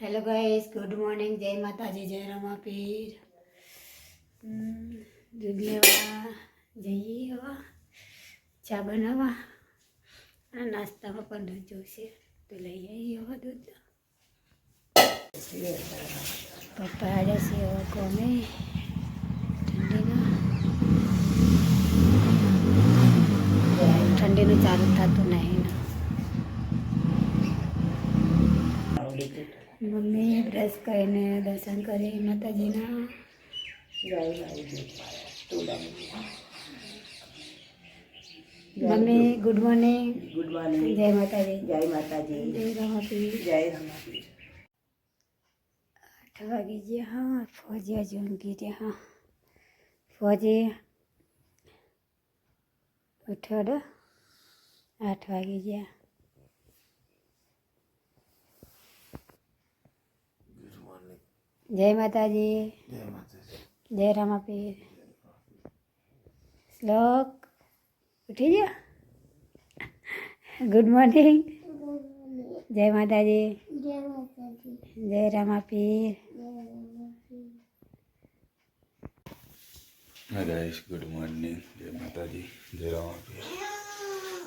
Hello guys good morning જય માતાજી જય રમાપીર હમ, દૂધ લેવા જઈએ હવે ચા બનાવવા અને નાસ્તામાં પણ દૂધ જોઈશે તો લઈ આવીએ હવે દૂધ પપ્પા આડે છે હવે કોમે ઠંડીનું ઠંડીનું ચાલુ થતું નહીં ને મમ્મી બ્રશ કરીને દર્શન કરી માતાજીના. મમ્મી ગુડ મોર્નિંગ ગુડ મોર્નિંગ જય માતાજી. જય માતાજી. જય રમાપી. જય રમાપીર આઠ વાગી ગયા હા ફોજી હજુ ઊંઘી રહ્યા હા. ફોજી ઉઠ્યો ડો. આઠ વાગી ગયા. જય માતાજી જય રમાપીર શ્લોક ઉઠી ગયા ગુડ મોર્નિંગ જય માતાજી જય રમાપીર હા ગાઈશ ગુડ મોર્નિંગ જય માતાજી જય રામાપીર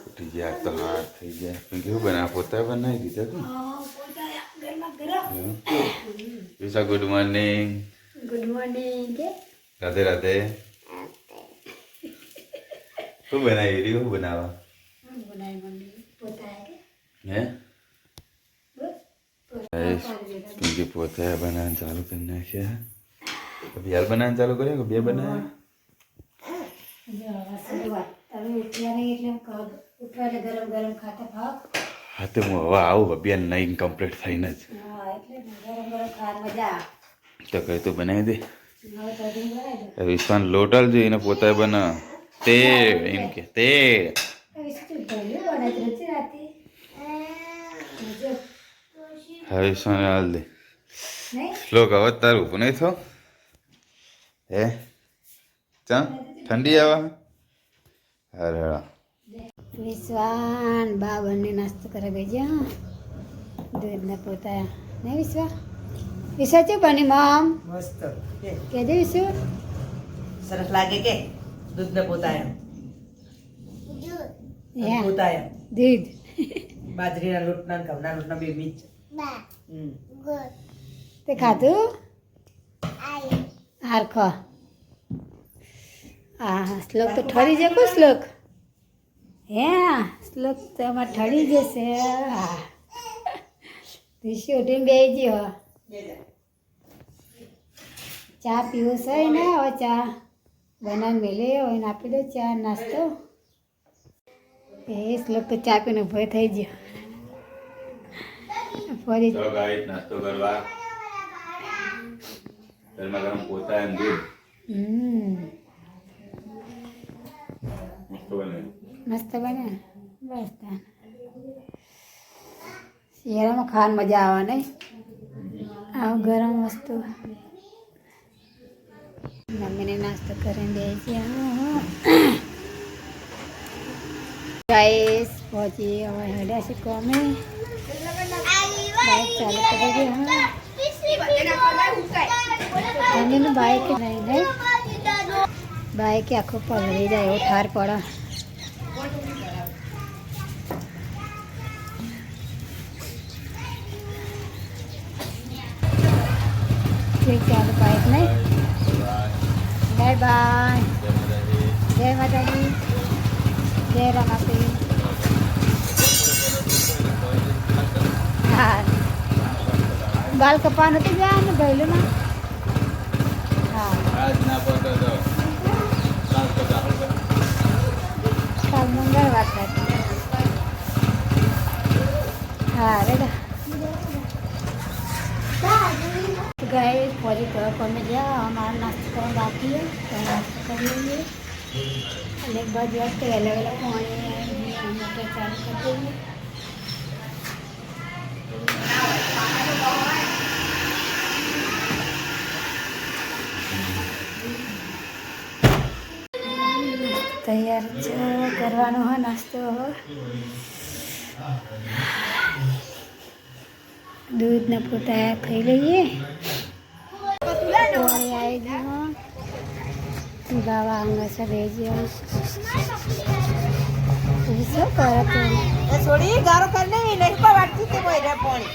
ઉઠી ગયા આજ તો હાથ થઈ ગયા પણ કેવું બનાવ પોતા બનાવી દીધા તું Visha good morning good morning કે રાધે રાધે શું બનાવી રહ્યું શું બનાવવા બનાવી મમ્મી પોતા કે હે ગાઈશ ક્योंकि પોતા બનાવવાનું ચાલુ કરી નાખ્યા અભી હાલ બનાવવાનું ચાલુ કર્યા કે બે બનાવ્યા જો શરૂઆત તમે ઉઠ્યા નહીં એટલે કહો ઉઠવા એટલે ગરમ ગરમ ખાતા ભાવ હા તો હું હવે આવું અભિયાન નહીં કમ્પ્લીટ થઈને જ તો કઈ તો બનાવી દે? વિશ્વાન લોટલ છે એને પોતા બના. તે એમ કે તે હવે શું જો. હાલ દે. શ્લોક હવે તારું ઉભું નહીં થો હે? ચા? ઠંડી આવા અરે હા. વિશ્વાન બા બંને નાસ્તો કરે બેજા. દૂધના પોતા. નહીં વિશ્વા? વિશ્વા છે બની મમ? મસ્ત. કે? કહેજે વિશ્વ. સરસ લાગે કે? દૂધને પોતાયા પોતાયા દૂધ. બાજરીના લોટના ને ઘઉંના લોટના બે મીચ તે ખાધું? હાર આ શ્લોક તો ઠરી જાય કોઈ શ્લોક? હે શ્લોક તો આમાં ઠરી જશે હા ઋષિ ઉઠીને બે ગયો ચા પીવો છે ને હવે ચા બનાવીને મેલે હોય ને આપી દો ચા નાસ્તો એ શ્લોક તો ચા પીને ઊભો થઈ ગયો ફરી ચલો ગાઈસ નાસ્તો કરવા ગરમા ગરમ પોતા એમ દૂધ હમ મસ્ત બને? બસ શિયાળામાં ખાવાની મજા આવે નહીં આવું ગરમ વસ્તુ. મમ્મીને નાસ્તો કરીને દે છે. ગાઈસ, પહોંચી હવે હેડ્યા છે કોમે. બાઇક ચાલુ કરી દે, હા. મમ્મીનું બાઇક નહીં નહીં બાઇક આખું પલળી જાય એવું ઠાર પડે ઠીક ચાલો બાઇક નહીં. Bye bye. જય માતાજી. જય રમાપી હા. બાલ કપા નથી ગયા ને ભૈલું ના હા મંગળવાર હા, રેડા. ફરી તો તમે જાઓ અમારો નાસ્તો કરવા બાકી है તો નાસ્તો કરી લઈએ અને એક બાજુ વખતે અલગ અલગ પાણી મોટર ચાલુ કરી દઈએ તૈયાર છે કરવાનો હોય નાસ્તો હવે દૂધ ને પોતા ખાઈ લઈએ પાણી આવી ગયું ગાવા અંગા છે ભેજ્યા શું કરે તું છોડી ગારો કર નહીં નહીં પણ વાટકી તે કોઈ રે પોણી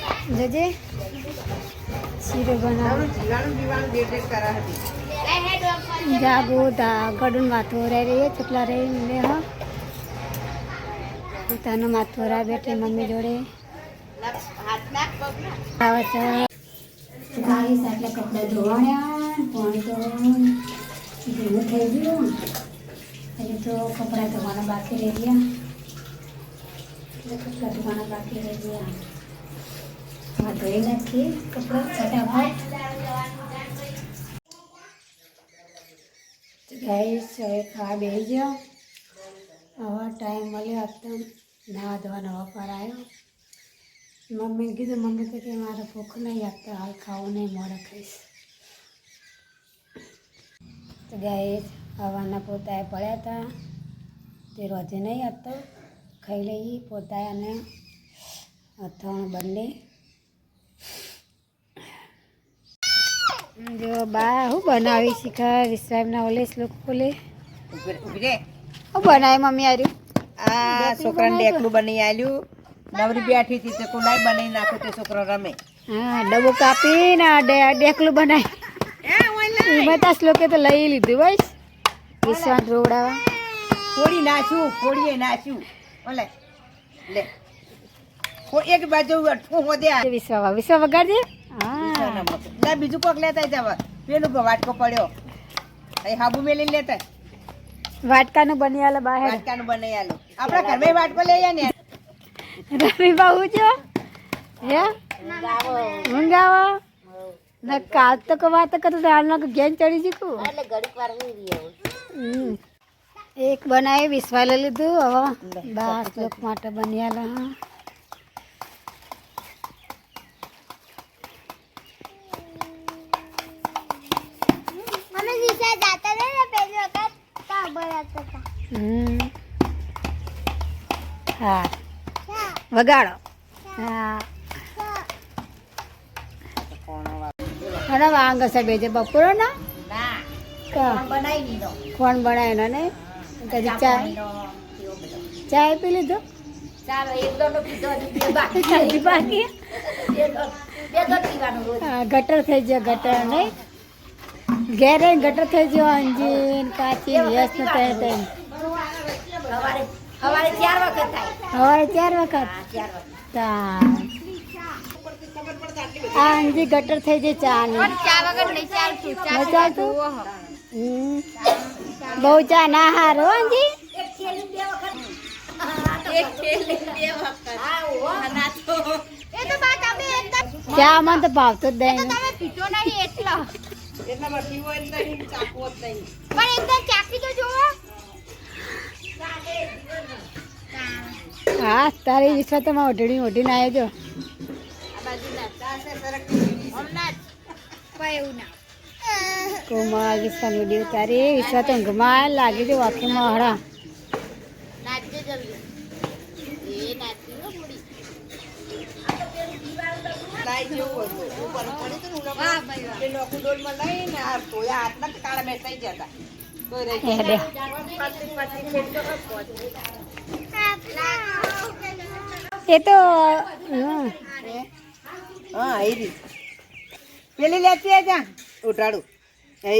બેઠે મમ્મી જોડે. હાથ નાખ આવે છે કપડાં ધોવાણ્યા પણ તો ભેગું થઈ ગયું. એટલે તો કપડાં ધોવાના બાકી રહી ગયા. એટલે કપડાં ધોવાના બાકી રહી ગયા. હા ધોઈ નાખીએ કપડાં ફટાફટ. ગાઈસ હવે ખાવા બેસી ગયો હવે ટાઈમ મળ્યો એકદમ નાવા ધોવાનો નવા પર આવ્યો મમ્મીને કીધું મમ્મી તો કે મારે ભૂખ નહીં આપતા હાલ ખાવું નહીં મોડે ખાઈશ તો ગાય હવાના પોતાએ પડ્યા હતા. તે રોજે નહીં આપતો. ખાઈ લઈએ પોતાએ અને અથાણું બંને જો બા હું બનાવી શીખા વિશ્રામના ઓલે શ્લોક ખોલે હું બનાવી મમ્મી આર્યું આ છોકરાને એકલું બની આલ્યું. નવરી બેઠી હતી તે કુંડાઈ બનાવી નાખો તે છોકરો રમે. હા ડબ્બો કાપી ને ડેકલું બનાવી એ બધા શ્લોકે તો લઈ લીધું બસ વિશ્વાસ રોવડાવા. ફોડી નાખ્યું ફોડીએ નાખ્યું ઓલે લે. એક બાજુ અઠું હોદે આ. વિશ્વા વિશ્વા વગાડજે હા. લે બીજું કોક લેતા જવા પેલું વાટકો પડ્યો. અહીં હાબુ મેલી લેતા. વાટકાનું બની આલે બહાર. વાટકાનું બનાવી આલું. આપણા ઘરમાં વાટકો લઈ આવીએ ને. રમી બાબુ છો હે? મંગાવો. ને કાલ તો કો વાત કરતો હાલના ગેન ચડી જીકું હમ. એક બનાવી વિશ્વા લઈ લીધું. હવે બાર લોક માટે બન્યા હા. હા. વગાડો. હા. અને વાંગ છે બેજે બપોરો ના? કા? બનાવી દીધો કોણ બનાવ્યો ને? કદી ચા ચાય પી લીધો? ગટર થઈ ગયો ગટર નહીં? ઘેરે ગટર થઈ ગયો અંજીન કાચી વ્યસ્ત થાય સવારે સવારે વખત થાય. હવે ચાર વખત? ચાર વખત. આ અંજી ગટર થઈ જાય ચા ની ચા વગર નહીં ચાલતું. ચા ચાલતું? હમ. બહુ ચા ના હારો અંજી? એક થેલી બે વખત. ના તો. એ તો બા તમે એકદમ ચા માં તો ભાવતો જ નહીં. તમે પીતો નહીં એટલો. એટલામાં પીવો જ નહીં ચાખવો જ નહીં. પણ એકદમ ચાકી તો જુઓ. હા, તારી ઈચ્છા તો માં ઓઢડી ઓઢીને આવ્યો જો. હમણાં જ પણ એવું વિશ્વા તો ઊંઘમાં લાગી જતા એ તો હા રીત પેલી લેતી આ ઉઠાડું. એ.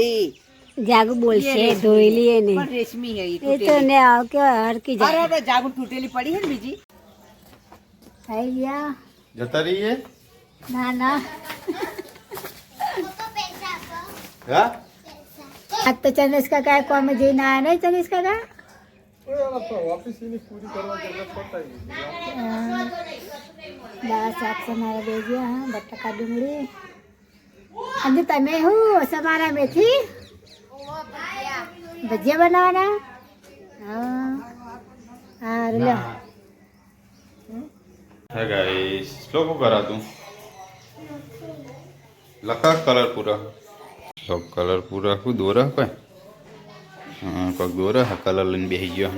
જાગુ બોલશે ધોઈ લઈએ ને રેશમી હે એ તો ને આવ કે હરકી અરે જાય આપણે જાગુન તૂટેલી પડી હે ને બીજી. થઈ ગયા. જતા રહીએ? ના ના. હા? આજ તો ચંદ્રેશ કાકા કોમે જઈને આયા નહીં ચંદ્રેશ કાકા? હા. દાળ શાક સમારા બે ગયા હા બટાકા ડુંગળી અને તમે શું સમારા મેથી ભજીયા બનાવવાના હા સારું લો હે ગાઈસ શ્લોક કરા તું લખા કલર પૂરા શ્લોક કલર પૂરા શું દોરા કોઈ હા કોઈક દોરા હા કલર લઈને બેસી ગયો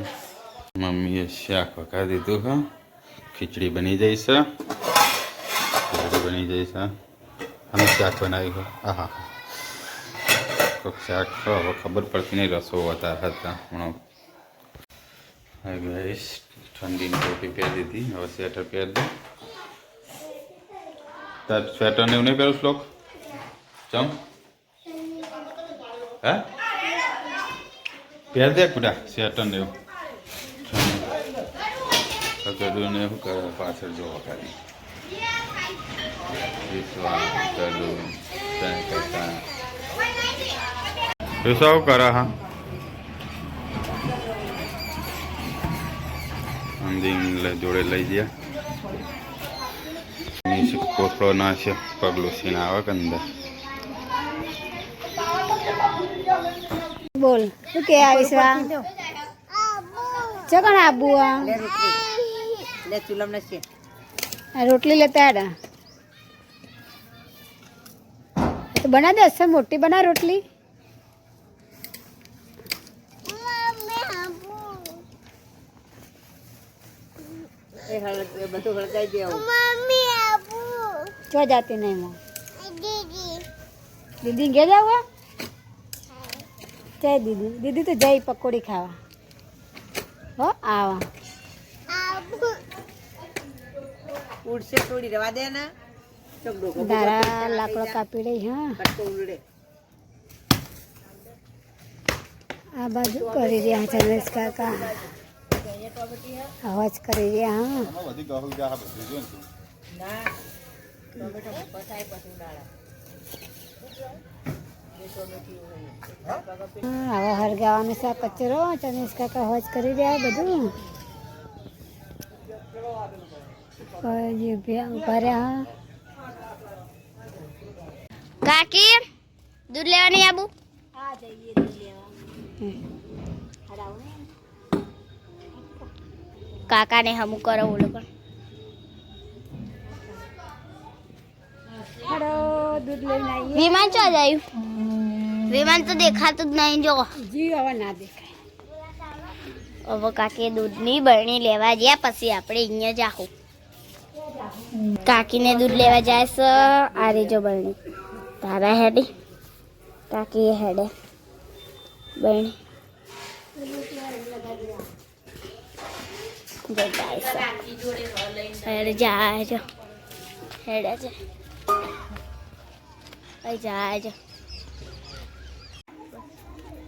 મમ્મીએ શાક પકા દીધું હા ખીચડી બની જાય છે રેડી બની જઈશ હા અમે શાક બનાવ્યું હોય હા હા કોઈક શાક તો હવે ખબર પડતી નહીં રસો વધારે હતા હમણાં હા ગઈશ ઠંડીની ટોપી પહેરી દીધી હવે સ્વેટર પહેરી દઉં તાર સ્વેટર ને એવું નહીં પહેરું શ્લોક ચમ હે પહેર દે કુડા સ્વેટર ને એવું કકડું ને શું કરે પાછળ જોવા ખાલી વિશ્વાસ વિશ્વાસ કરે હા અંદી જોડે લઈ ગયા નીચે ના નાખ્યો પગલું સીને આવે કે અંદર બોલ શું કે આવીશ વા ચકણ આબુ આ લે રોટલી લે ચૂલમ નથી આ રોટલી લેતા આડા તો બના દે અસર મોટી બના રોટલી એ હળ એ બધું હળગાઈ દે આવું ચો જાતી નહીં મો દીદી ઘેર જાવ જય દીદી. દીદી તો જઈ પકોડી ખાવા. હો આવા. ઉડશે થોડી રવા દે ને. દારા લાકડો કાપી રહી હા. આ બાજુ કરી રહ્યા ચંદ્રેશ કાકા. અવાજ કરી રહ્યા હા. ના હવે હરગાવાનું છે આ કચરો ચંદ્રેશ કાકા અવાજ કરી રહ્યા બધું હજી ઉભ્યા ઊભા રહ્યા કાકી દૂધ લેવાની આબુ કાકાને હમું કરો બોલો પણ હડો દૂધ લઈને આવીએ. વિમાન ચો જાય? વિમાન તો દેખાતું જ નહીં જો. જી હવે ના દેખાય. હવે કાકી દૂધની બરણી લેવા ગયા પછી આપણે અહીંયા જાહું. કાકીને દૂધ લેવા જાય છે આ રેજો બરણી. તારા હેડી. કાકી હેડે. બરણી. જાય છે. હેડે છે અહીં જાય છે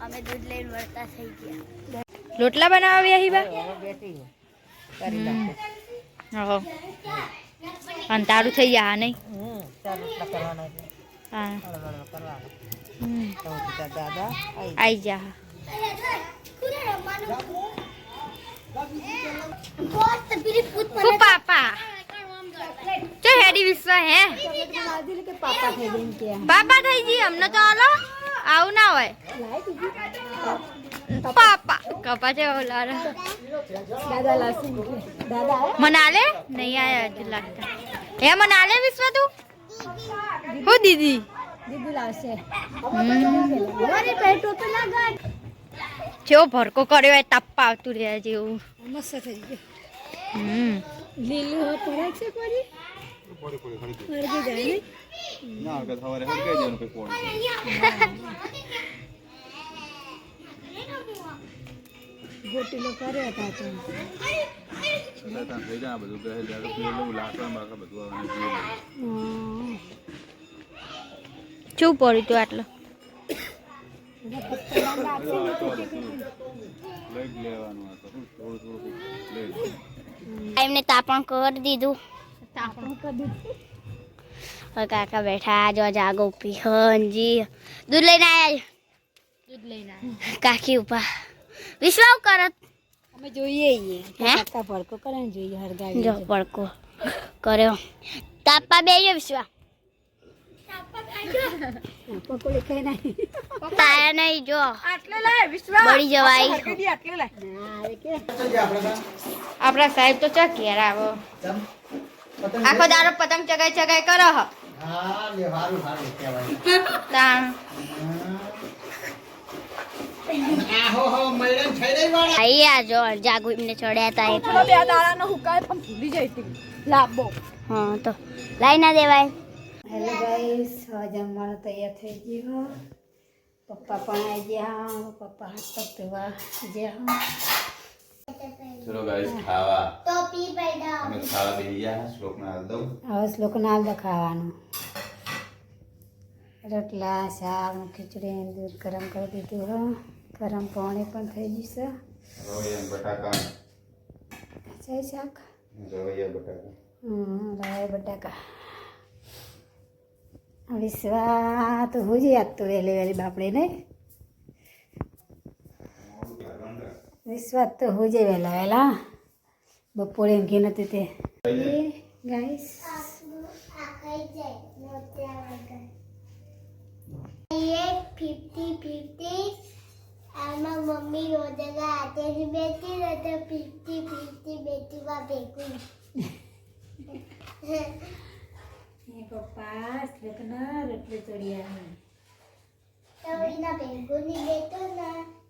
અમે દૂધ લઈને વળતા થઈ ગયા. રોટલા બનાવ્યા હિબા? હવે બેઠી કરી નાખે. હો અને તારું થઈ ગયા હા નહીં? હા. હળવળ કરવાના. હમ. તો તાર દાદા આઈ આઈ જા પાપા. ચો હેડી વિશ્વ હે પાપા થઈ ગઈ કે પાપા થઈ જી અમને તો હાલો આવું ના હોય પાપા કપા છે ઓલા દાદા લાસી દાદા આવ્યા? મનાલે નહીં આયા હજુ લાગતા હે મનાલે વિશ્વ તું હું દીદી દીદી લાવશે હમ. અરે પેટો તો ના ગાય જેવો ભરકો કર્યો હોય તાપ્પા આવતું રહ્યા જેવું મસ્ત થઈ ગયું હમ લીલું હવે પડે છે કોઈ હળગી જાય ના? સવારે પછી પોણી ગોટીલો કર્યો હતા તો. થઈ જાય બધું લાકડા બધું આવે આટલો. એમને તાપણ કરી દીધું. હવે કાકા બેઠા જો જાગો પી હંજી દૂધ લઈને આયા દૂધ લઈને કાકી ઉપા વિશ્વાસ કરત અમે જોઈએ ઈએ હે? કાકા ભડકો કરે ને જોઈએ હળગાવી જો પડકો કર્યો તાપા બે જો વિશ્વા પકોડી ખાઈ નાખી તાયા નહીં જો આટલે લાય વિશ્વા બળી જવાય હળગી આટલે લાય ના આવે કે આપણા સાહેબ તો ચા ઘેર આવો આખો દારો પતંગ ચગાઈ ચગાઈ કરો હ. તાણ. આઈ આ જો જાગુ એમને ચડ્યા હતા એટલે બે દાડાનો હુકાય પણ ભૂલી જાય હતી લાંબો. હા તો લાઈ ના દેવાય. હેલો ગાઈસ જમવાનું તૈયાર થઈ ગયું પપ્પા પણ આવી ગયા પપ્પા હાથ પગ ધોવા ગયા ચલો ગાઈસ ખાવા. અમે ખાવા બેહી ગયા શ્લોકને હાલ દઉં હવે શ્લોકને હાલ દો ખાવાનું. રોટલા શાક ખીચડી દૂધ ગરમ કરી દીધું હો. ગરમ પાણી પણ થઈ જશે રવૈયા બટાકા. છે શાક. રવૈયા બટાકા. હમ રાય બટાકા. વિશ્વા તો હું જ યાદ તો વહેલી વહેલી બાપડી ને વિશ્વાસ તો હું જ વહેલા વહેલા. બપોરે ઊંઘી નથી તે. ગાઈસ. Fifty fifty. આમાં મમ્મી રોજના હાથેથી બેઠી ને તો ફિફ્ટી ફિફ્ટી બેટીમાં ભેગું. પપ્પા શ્લોકના રોટલી ચડી આવે તવડીના ભેગું ની બેઠો ના.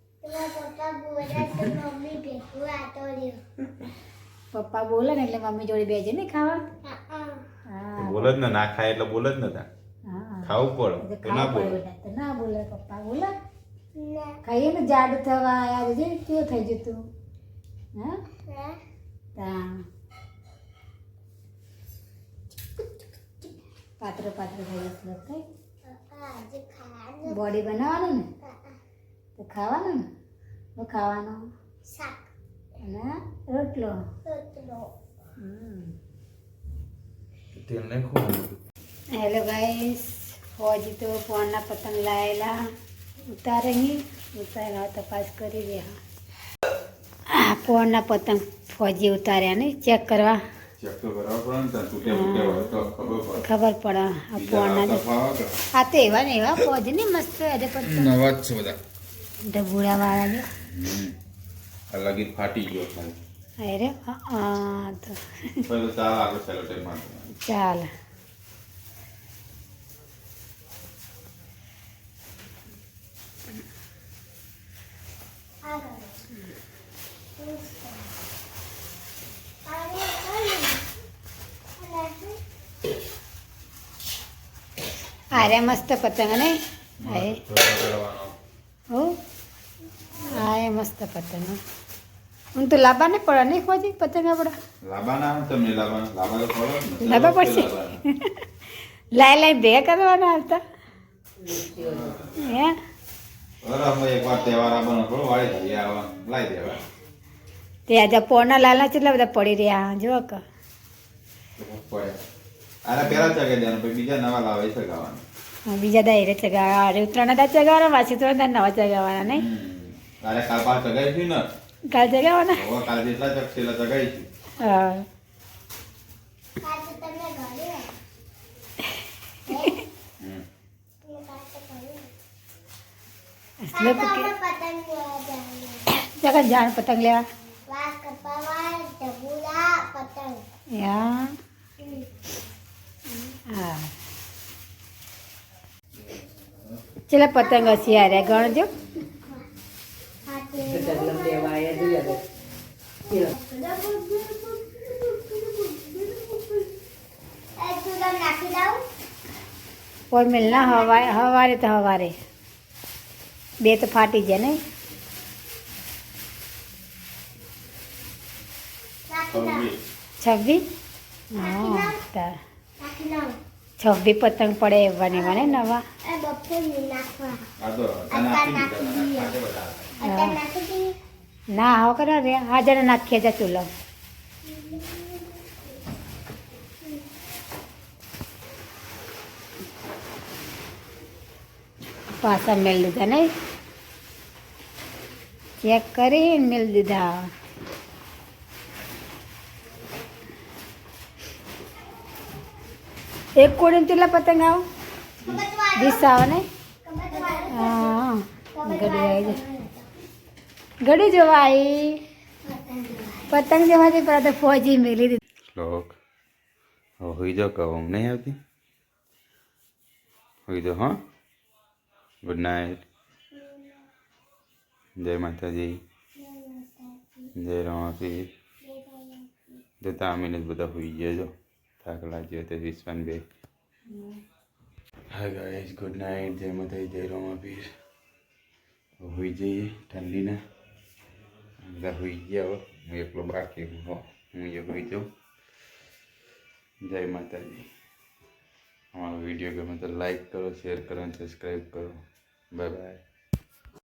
પપ્પા બોલે ને એટલે મમ્મી જોડે બેજે ને ખાવા? હા હા જ ને ના ખાય એટલે બોલે જ નતા ખાવું પડે તો ના બોલે. તો ના બોલે પપ્પા બોલે. ખાઈએ ને જાડું થવા યાદ છે? કેવું થઈ જતું હા? હા. તા પાત્ર પાત્ર થઈ જતું કઈ બોડી બનાવવાનું ને? તો ખાવાનું? ને ખાવાનું? શાક. અને રોટલો? રોટલો. તેલ નહીં ખોવાનું હેલો ગાઈસ ફોજી તો ફોનના પતંગ લાયેલા. ઉતારે નહીં ઉતાર્યા તપાસ કરી રહ્યા. આ ફોનના પતંગ ફોજી ઉતાર્યા ને ચેક કરવા. ખબર પડે. આ ફોનના આ તો એવા ને એવા ફોજ ને મસ્ત નવા જ છે બધા. ઢબુડા વાળા જો હમ. આ લગી ફાટી ગયો ખાલી અરે હા તો પહેલો ચાલ આગળ સેલો ટાઈમમાં ચાલ અરે મસ્ત પતંગ ને અરે હો હા એ મસ્ત પતંગ હું તો લાંબા ને પડે નહીં ખોજી પતંગ આપણા લાંબા ના તમને લાંબા લાંબા તો પડે લાંબા પડશે. લાઈ લાઈ ભેગા કરવાના આવતા. હે? તે આજે પોરના લાલા કેટલા બધા પડી રહ્યા જો ક. આને પેલા ચગે દેવાનું પછી બીજા નવા લાવે છે ગાવાના બીજા દાયરે ચગાવવા ઉત્તરાયણ દા ચગાવવાના પાછી તો નવા ચગાવવાના નહીં? અરે કાલ પાસ ચગાવીશું ને? કાલ ચગાવવાના? હવે કાલ જેટલા ચગશે એટલા ચગાઈશું હા. જગત જાણ પતંગ લેવા. ચલા પતંગ હશે યાર ગણજો. કોઈ મિલ ના હવારે હવારે તો હવારે. બે તો ફાટી જાય નહીં. છવ્વીસ. હા તા છવ્વીસ પતંગ પડે એવાની ને નવા. ને દઈએ ના હવે કરે હાજર નાખીએ જા ચૂલો. પાછા મેળ દીધા નહીં? ચેક કરી મેળ દીધા. એક કોડીને કેટલા પતંગ આવો? વીસ આવો ને? હા ગડી આવી ગડી જોવા આવી પતંગ જવાથી પેલા તો ફોજી મેલી દીધી. શ્લોક. હોઈ જાઓ, કહો નહીં આવતી? હોઈ જાઓ, હા? ગુડ નાઇટ જય માતાજી જય રમાપીર જતા અમીને જ બધા હોઈ ગયા જો થાક લાગ્યો તે વિશ્વાન બે હા ગાઈસ ગુડ નાઇટ જય માતાજી જય રમાપીર હોઈ જઈએ ઠંડીના બધા હોઈ ગયા હો હું એકલો બાકી હું હો હું એ હોઈ જાઉં જય માતાજી અમારો વીડિયો ગમે તો લાઈક કરો શેર કરો અને સબસ્ક્રાઈબ કરો બાય બાય